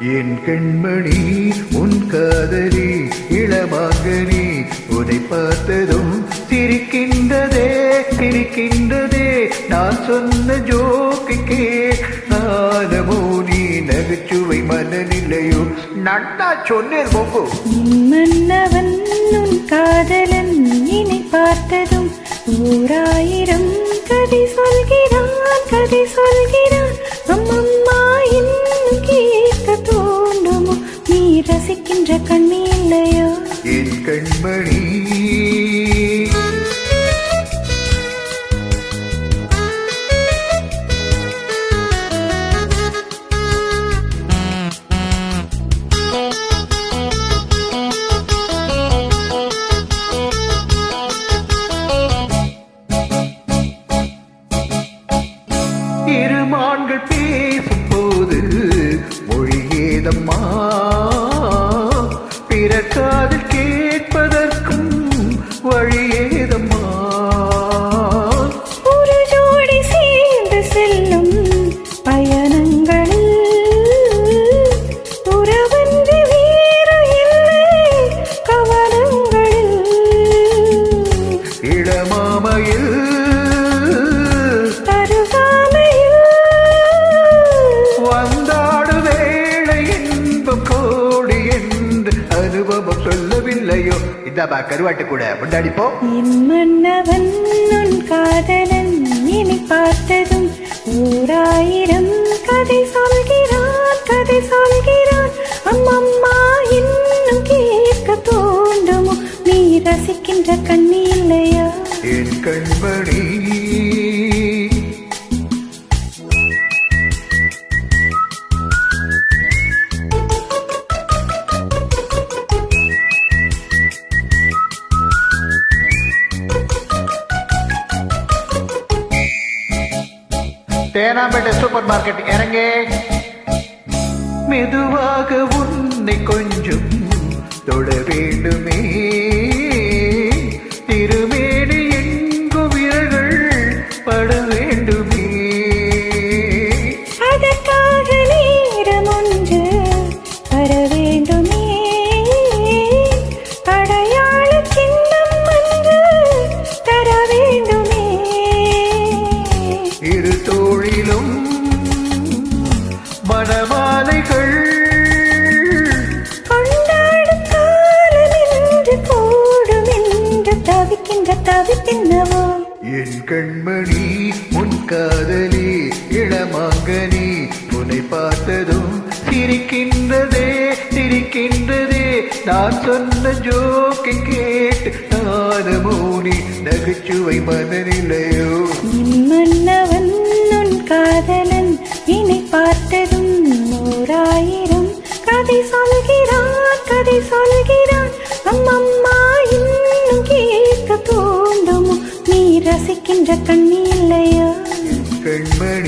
என் கண்மணி உன் காதலி இளமாங்கனி உன்னை பார்த்ததும் சிரிக்கின்றதே சிரிக்கின்றதே. நான் சொன்ன ஜோக்குக்கே நானமோ நீ நகைச்சுவை மனநிலையோ. நட்டா சொன்னேன் போக்கு மன்னவன் உன் காதலன் இனி பார்த்ததும் ஓராயிரம் கதை சொல்கிறான் கதை சொல்கிறான். அம்மம்மா ரசிக்கின்ற கண்ணி இல்லையோ என் கண்மணி. இருமான்கள் பேசும் போது மொழி ஏதம்மா அருகாமையில் வந்தாடு வேளை இன்பம் கோடி என்று அனுபவம் சொல்லவில்லையோ. இந்தாப்பா கருவாட்டு கூட. முன்னாடிப்போ என் மன்னவன் காதலன் இனி பார்த்ததும் ஓராயிரம் கதை சொல்கிறான் கதை சொல்கிறான். அம்மம்மா கண்மணி தேனாம்பேட்டை சூப்பர் மார்க்கெட் இறங்க. மெதுவாக உன்னை கொஞ்சம் தொட வேண்டுமே. தவிக்கின்றவோ? என் கண்மணி உன் காதலி இளமாங்கனி உன்னை பார்த்ததும் சிரிக்கின்றதே சிரிக்கின்றதே. நான் சொன்ன ஜோக்கை கேட்டு நானமோ நீ. நகைச்சுவை மனநிலையோ. மன்னவன் உன் காதலன் கதை சொல்கிறான் கதை சொல்கிறான் நம் அம்மா இன்னும் கேட்க தோண்டுமோ? நீ ரசிக்கின்ற கண்ணி இல்லையா? கண்மணி